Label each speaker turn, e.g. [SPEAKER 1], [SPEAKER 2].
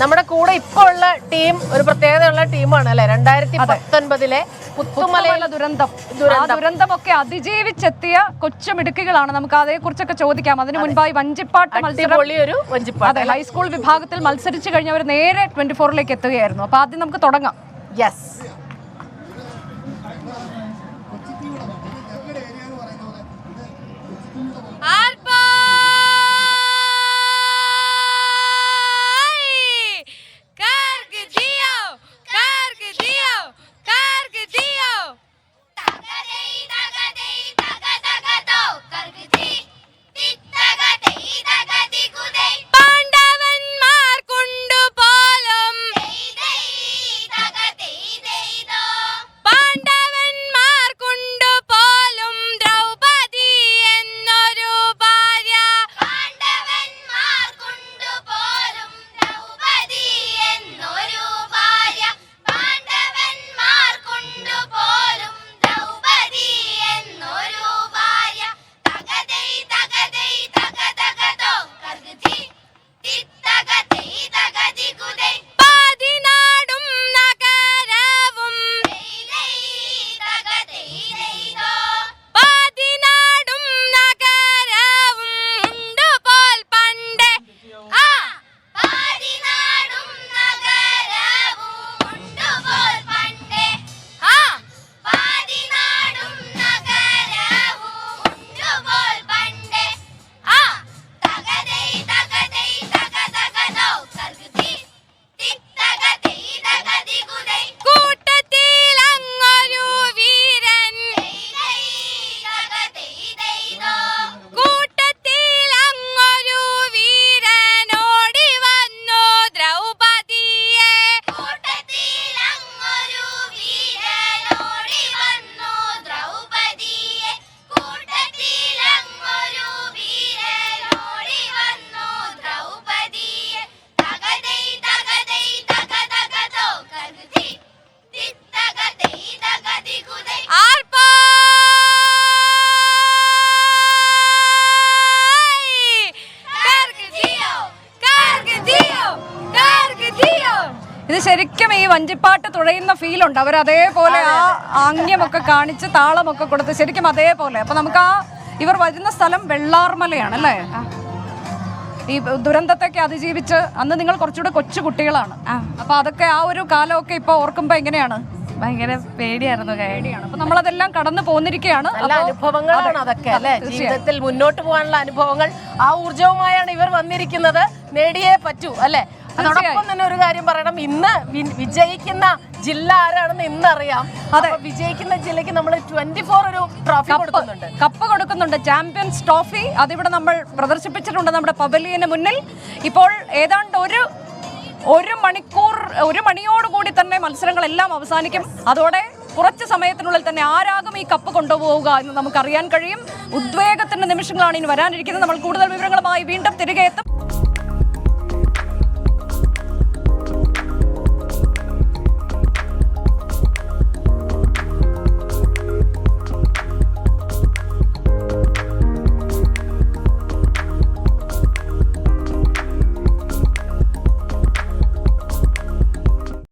[SPEAKER 1] നമ്മുടെ കൂടെ ഇപ്പൊ ഉള്ള ടീം ഒരു പ്രത്യേകതയുള്ള ടീമാണ് അല്ലെ? രണ്ടായിരത്തി പത്തൊൻപതിലെ പുത്തുമലയുള്ള
[SPEAKER 2] പുത്തുമല ദുരന്തം. ആ ദുരന്തമൊക്കെ അതിജീവിച്ചെത്തിയ കൊച്ചുമിടുക്കുകളാണ് നമുക്ക് അതേ കുറിച്ചൊക്കെ ചോദിക്കാം. അതിന് മുൻപായി വഞ്ചിപ്പാട്ട് മത്സരം. അതെ ഹൈസ്കൂൾ വിഭാഗത്തിൽ മത്സരിച്ചു കഴിഞ്ഞവർ നേരെ ട്വന്റി ഫോറിലേക്ക് എത്തുകയായിരുന്നു. അപ്പൊ ആദ്യം നമുക്ക് തുടങ്ങാം.
[SPEAKER 1] യെസ്
[SPEAKER 2] ഇത് ശരിക്കും ഈ വഞ്ചിപ്പാട്ട് തുഴയുന്ന ഫീൽ ഉണ്ട്. അവർ അതേപോലെ ആ ആംഗ്യമൊക്കെ കാണിച്ച് താളമൊക്കെ കൊടുത്ത് ശരിക്കും അതേപോലെ. അപ്പൊ നമുക്ക് ആ ഇവർ വരുന്ന സ്ഥലം വെള്ളാർമലയാണ് അല്ലേ? ഈ ദുരന്തത്തൊക്കെ അതിജീവിച്ച് അന്ന് നിങ്ങൾ കുറച്ചുകൂടെ കൊച്ചു കുട്ടികളാണ്. അപ്പൊ അതൊക്കെ ആ ഒരു കാലമൊക്കെ ഇപ്പൊ ഓർക്കുമ്പോ എങ്ങനെയാണ്?
[SPEAKER 3] ഭയങ്കര പേടിയായിരുന്നു
[SPEAKER 2] പേടിയാണ്. അപ്പൊ നമ്മളതെല്ലാം കടന്നു പോന്നിരിക്കുകയാണ്.
[SPEAKER 1] അനുഭവങ്ങളാണ് അതൊക്കെ
[SPEAKER 2] അതെ,
[SPEAKER 1] അല്ലെ ജീവിതത്തിൽ മുന്നോട്ട് പോകാനുള്ള അനുഭവങ്ങൾ ആ ഊർജവുമായാണ് ഇവർ വന്നിരിക്കുന്നത്. നേടിയേ പറ്റൂ അല്ലെ? അതോടൊപ്പം തന്നെ ഒരു കാര്യം പറയണം. ഇന്ന് വിജയിക്കുന്ന ജില്ല ആരാണെന്ന് ഇന്ന് അറിയാം അതെ വിജയിക്കുന്ന ജില്ലക്ക് നമ്മൾ ട്വന്റി ഫോർ ഒരു ട്രോഫി കൊടുക്കുന്നുണ്ട്.
[SPEAKER 2] കപ്പ് കൊടുക്കുന്നുണ്ട്. ചാമ്പ്യൻസ് ട്രോഫി അതിവിടെ നമ്മൾ പ്രദർശിപ്പിച്ചിട്ടുണ്ട് നമ്മുടെ പവലിയന് മുന്നിൽ. ഇപ്പോൾ ഏതാണ്ട് ഒരു ഒരു മണിക്കൂർ ഒരു മണിയോടുകൂടി തന്നെ മത്സരങ്ങളെല്ലാം അവസാനിക്കും. അതോടെ കുറച്ച് സമയത്തിനുള്ളിൽ തന്നെ ആരാകും ഈ കപ്പ് കൊണ്ടുപോവുക എന്ന് നമുക്കറിയാൻ കഴിയും. ഉദ്വേഗത്തിന്റെ നിമിഷങ്ങളാണ് ഇനി വരാനിരിക്കുന്നത്. നമ്മൾ കൂടുതൽ വിവരങ്ങളുമായി വീണ്ടും തിരികെ എത്തും.